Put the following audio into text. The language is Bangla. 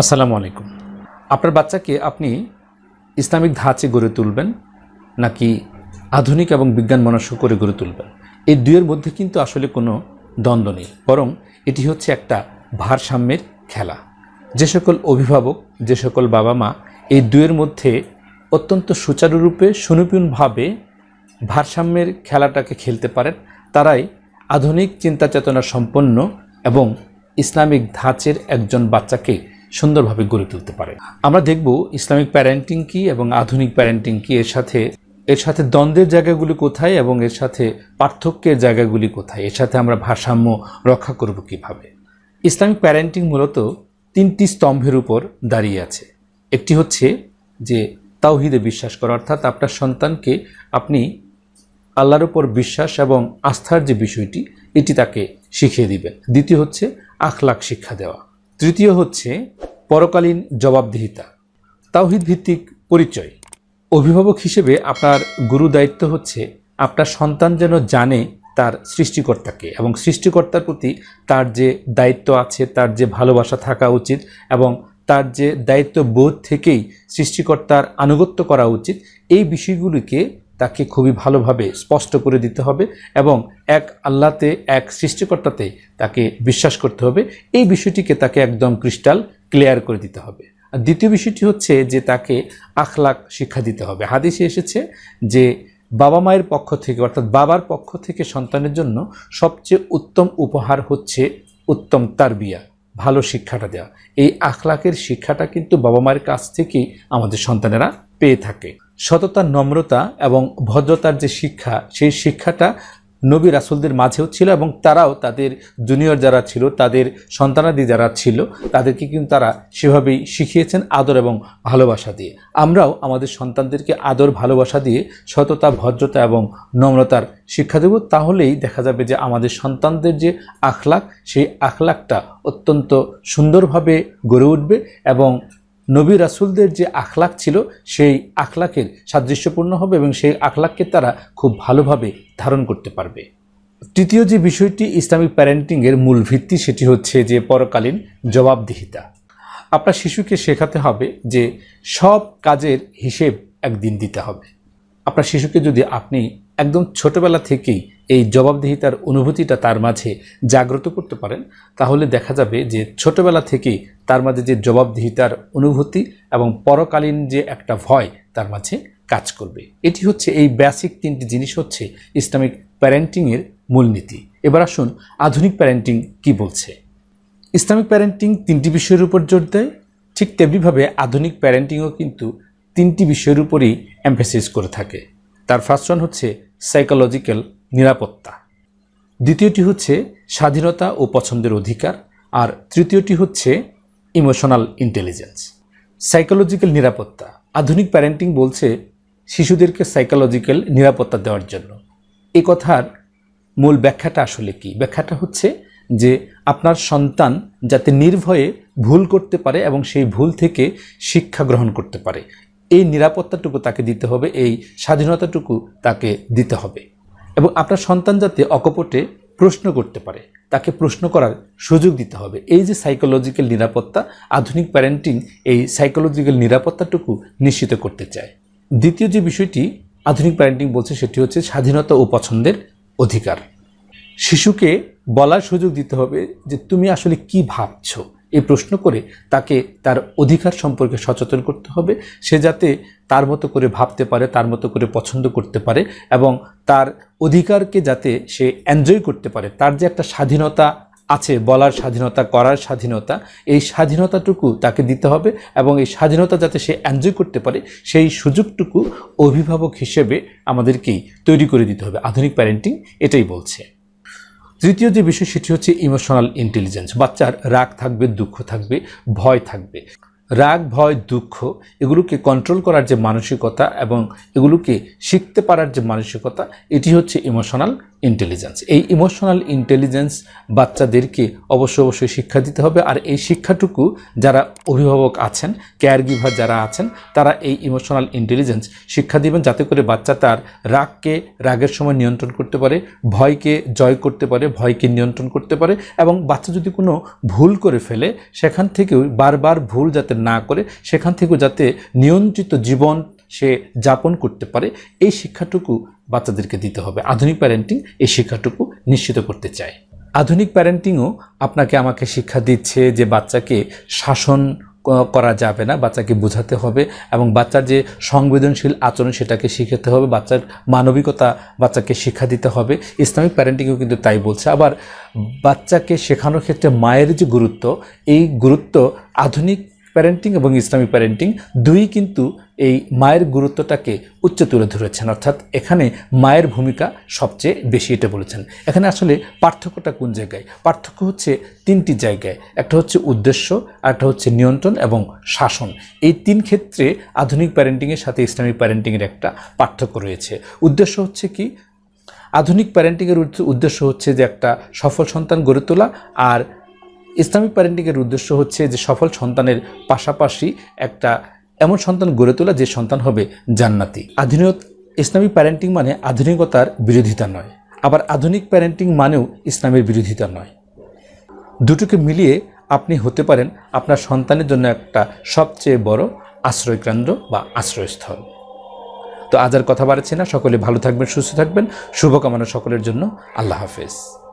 আসসালামু আলাইকুম। আপনার বাচ্চাকে আপনি ইসলামিক ধাঁচে গড়ে তুলবেন নাকি আধুনিক এবং বিজ্ঞান মনস্ক করে গড়ে তুলবেন? এই দুয়ের মধ্যে কিন্তু আসলে কোনো দ্বন্দ্ব নেই, বরং এটি হচ্ছে একটা ভারসাম্যের খেলা। যে সকল অভিভাবক, যে সকল বাবা মা এই দুয়ের মধ্যে অত্যন্ত সুচারুরূপে, সুনিপুণভাবে ভারসাম্যের খেলাটাকে খেলতে পারেন, তারাই আধুনিক চিন্তা চেতনা সম্পন্ন এবং ইসলামিক ধাঁচের একজন বাচ্চাকে সুন্দরভাবে গড়ে তুলতে পারে। আমরা দেখব ইসলামিক প্যারেন্টিং কি এবং আধুনিক প্যারেন্টিং কি, এর সাথে এর সাথে দ্বন্দ্বের জায়গাগুলি কোথায় এবং এর সাথে পার্থক্যের জায়গাগুলি কোথায়? এর সাথে আমরা ভারসাম্য রক্ষা করব কীভাবে? ইসলামিক প্যারেন্টিং মূলত তিনটি স্তম্ভের উপর দাঁড়িয়ে আছে। একটি হচ্ছে যে তাওহিদে বিশ্বাস করা, অর্থাৎ আপনার সন্তানকে আপনি আল্লাহর উপর বিশ্বাস এবং আস্থার যে বিষয়টি, এটি তাকে শিখিয়ে দিবেন। দ্বিতীয় হচ্ছে আখলাখ শিক্ষা দেওয়া। তৃতীয় হচ্ছে পরকালীন জবাবদিহিতা। তাওহিদ ভিত্তিক পরিচয়। অভিভাবক হিসেবে আপনার গুরু দায়িত্ব হচ্ছে আপনার সন্তান যেন জানে তার সৃষ্টিকর্তাকে এবং সৃষ্টিকর্তার প্রতি তার যে দায়িত্ব আছে, তার যে ভালোবাসা থাকা উচিত এবং তার যে দায়িত্ব বোধ থেকেই সৃষ্টিকর্তার আনুগত্য করা উচিত, এই বিষয়গুলিকে তাকে খুবই ভালোভাবে স্পষ্ট করে দিতে হবে এবং এক আল্লাতে এক সৃষ্টিকর্তাতে তাকে বিশ্বাস করতে হবে। এই বিষয়টিকে তাকে একদম ক্রিস্টাল, ক্লিয়ার করে দিতে হবে। আর দ্বিতীয় বিষয়টি হচ্ছে যে তাকে আখলাক শিক্ষা দিতে হবে। হাদিসে এসেছে যে বাবা মায়ের পক্ষ থেকে, অর্থাৎ বাবার পক্ষ থেকে সন্তানের জন্য সবচেয়ে উত্তম উপহার হচ্ছে উত্তম তারবিয়া, ভালো শিক্ষাটা দেওয়া এই আখলাকের শিক্ষাটা কিন্তু বাবা মায়ের কাছ থেকেই আমাদের সন্তানেরা পেয়ে থাকে। সততা, নম্রতা এবং ভদ্রতার যে শিক্ষা, সেই শিক্ষাটা নবী রাসুলদের মাঝেও ছিল এবং তারাও তাদের জুনিয়র যারা ছিল, তাদের সন্তানাদি যারা ছিল, তাদেরকে কিন্তু তারা সেভাবেই শিখিয়েছেন আদর এবং ভালোবাসা দিয়ে। আমরাও আমাদের সন্তানদেরকে আদর, ভালোবাসা দিয়ে সততা, ভদ্রতা এবং নম্রতার শিক্ষা দেব। তাহলেই দেখা যাবে যে আমাদের সন্তানদের যে আখলাক সেই আখলাকটা অত্যন্ত সুন্দরভাবে গড়ে উঠবে এবং নবী রাসুলদের যে আখলাক ছিল, সেই আখলাকের সাদৃশ্যপূর্ণ হবে এবং সেই আখলাককে তারা খুব ভালোভাবে ধারণ করতে পারবে। তৃতীয় যে বিষয়টি ইসলামিক প্যারেন্টিংয়ের মূল ভিত্তি, সেটি হচ্ছে যে পরকালীন জবাবদিহিতা। আপনার শিশুকে শেখাতে হবে যে সব কাজের হিসেব একদিন দিতে হবে। আপনার শিশুকে যদি আপনি একদম ছোটবেলা থেকেই এই জবাবদিহিতার অনুভূতিটা তার মাঝে জাগ্রত করতে পারেন, তাহলে দেখা যাবে যে ছোটবেলা থেকেই তার মাঝে যে জবাবদিহিতার অনুভূতি এবং পরকালীন যে একটা ভয় তার মাঝে কাজ করবে। এটি হচ্ছে এই বেসিক তিনটি জিনিস হচ্ছে ইসলামিক প্যারেন্টিংয়ের মূলনীতি। এবার আসুন আধুনিক প্যারেন্টিং কি বলছে। ইসলামিক প্যারেন্টিং তিনটি বিষয়ের উপর জোর দেয়, ঠিক তেমনিভাবে আধুনিক প্যারেন্টিংও কিন্তু তিনটি বিষয়ের উপরই এমফেসিস করে থাকে। তার ফার্স্ট ওয়ান হচ্ছে সাইকোলজিক্যাল নিরাপত্তা। দ্বিতীয়টি হচ্ছে স্বাধীনতা ও পছন্দের অধিকার, আর তৃতীয়টি হচ্ছে ইমোশনাল ইন্টেলিজেন্স সাইকোলজিক্যাল নিরাপত্তা। আধুনিক প্যারেন্টিং বলছে শিশুদেরকে সাইকোলজিক্যাল নিরাপত্তা দেওয়ার জন্য। এই কথার মূল ব্যাখ্যাটা আসলে কি? ব্যাখ্যাটা হচ্ছে যে আপনার সন্তান যাতে নির্ভয়ে ভুল করতে পারে এবং সেই ভুল থেকে শিক্ষা গ্রহণ করতে পারে। এই নিরাপত্তাটুকু তাকে দিতে হবে, এই স্বাধীনতাটুকু তাকে দিতে হবে। এবং আপনার সন্তান যাতে অকপটে প্রশ্ন করতে পারে, তাকে প্রশ্ন করার সুযোগ দিতে হবে। এই যে সাইকোলজিক্যাল নিরাপত্তা, আধুনিক প্যারেন্টিং এই সাইকোলজিক্যাল নিরাপত্তাটুকু নিশ্চিত করতে চায়। দ্বিতীয় যে বিষয়টি আধুনিক প্যারেন্টিং বলছে, সেটি হচ্ছে স্বাধীনতা ও পছন্দের অধিকার। শিশুকে বলার সুযোগ দিতে হবে যে, তুমি আসলে কি ভাবছ? এই প্রশ্ন করে তাকে তার অধিকার সম্পর্কে সচেতন করতে হবে। সে যাতে তার মতো করে ভাবতে পারে, তার মতো করে পছন্দ করতে পারে এবং তার অধিকারকে যাতে সে এনজয় করতে পারে। তার যে একটা স্বাধীনতা আছে, বলার স্বাধীনতা, করার স্বাধীনতা, এই স্বাধীনতাটুকু তাকে দিতে হবে এবং এই স্বাধীনতা যাতে সে এনজয় করতে পারে, সেই সুযোগটুকু অভিভাবক হিসেবে আমাদেরকেই তৈরি করে দিতে হবে। আধুনিক প্যারেন্টিং এটাই বলছে। তৃতীয় যে বিষয় সেটি হচ্ছে ইমোশনাল ইন্টেলিজেন্স বাচ্চার রাগ থাকবে দুঃখ থাকবে ভয় থাকবে। রাগ, ভয়, দুঃখ, এগুলোকে কন্ট্রোল করার যে মানসিকতা এবং এগুলোকে শিখতে পারার যে মানসিকতা, এটি হচ্ছে ইমোশনাল ইন্টেলিজেন্স এই ইমোশনাল ইন্টেলিজেন্স বাচ্চাদেরকে অবশ্যই অবশ্যই শিক্ষা দিতে হবে। আর এই শিক্ষাটুকু যারা অভিভাবক আছেন কেয়ার গিভার যারা আছেন, তারা এই ইমোশনাল ইন্টেলিজেন্স শিক্ষা দিবেন যাতে করে বাচ্চা তার রাগকে রাগের সময় নিয়ন্ত্রণ করতে পারে, ভয়কে জয় করতে পারে, ভয়কে নিয়ন্ত্রণ করতে পারে এবং বাচ্চা যদি কোনো ভুল করে ফেলে, সেখান থেকেও বারবার ভুল যাতে না করে সেখান থেকেও যাতে নিয়ন্ত্রিত জীবন সে যাপন করতে পারে, এই শিক্ষাটুকু বাচ্চাদেরকে দিতে হবে। আধুনিক প্যারেন্টিং এই শিক্ষাটুকু নিশ্চিত করতে চায় আধুনিক প্যারেন্টিংও আপনাকে আমাকে শিক্ষা দিচ্ছে যে বাচ্চাকে শাসন করা যাবে না, বাচ্চাকে বোঝাতে হবে এবং বাচ্চার যে সংবেদনশীল আচরণ সেটাকে শিখাতে হবে, বাচ্চার মানবিকতা বাচ্চাকে শিক্ষা দিতে হবে। ইসলামিক প্যারেন্টিংও কিন্তু তাই বলছে। আবার বাচ্চাকে শেখানোর ক্ষেত্রে মায়ের যে গুরুত্ব, এই গুরুত্ব আধুনিক প্যারেন্টিং এবং ইসলামিক প্যারেন্টিং দুই কিন্তু এই মায়ের গুরুত্বটাকে উচ্চ তুলে ধরেছেন। অর্থাৎ এখানে মায়ের ভূমিকা সবচেয়ে বেশি এটা বলেছেন। এখানে আসলে পার্থক্যটা কোন জায়গায়? পার্থক্য হচ্ছে তিনটি জায়গায়। একটা হচ্ছে উদ্দেশ্য একটা হচ্ছে নিয়ন্ত্রণ এবং শাসন। এই তিন ক্ষেত্রে আধুনিক প্যারেন্টিংয়ের সাথে ইসলামিক প্যারেন্টিংয়ের একটা পার্থক্য রয়েছে। উদ্দেশ্য হচ্ছে কি? আধুনিক প্যারেন্টিংয়ের উদ্দেশ্য হচ্ছে যে একটা সফল সন্তান গড়ে তোলা, আর ইসলামিক প্যারেন্টিংয়ের উদ্দেশ্য হচ্ছে যে সফল সন্তানের পাশাপাশি একটা এমন সন্তান গড়ে তোলা যে সন্তান হবে জান্নাতি। আধুনিক ইসলামিক প্যারেন্টিং মানে আধুনিকতার বিরোধিতা নয়, আবার আধুনিক প্যারেন্টিং মানেও ইসলামের বিরোধিতা নয়। দুটোকে মিলিয়ে আপনি হতে পারেন আপনার সন্তানের জন্য একটা সবচেয়ে বড় আশ্রয়কেন্দ্র বা আশ্রয়স্থল। তো আজ আর কথা বাড়ছে না, সকলে ভালো থাকবেন, সুস্থ থাকবেন, শুভকামনা সকলের জন্য। আল্লাহ হাফেজ।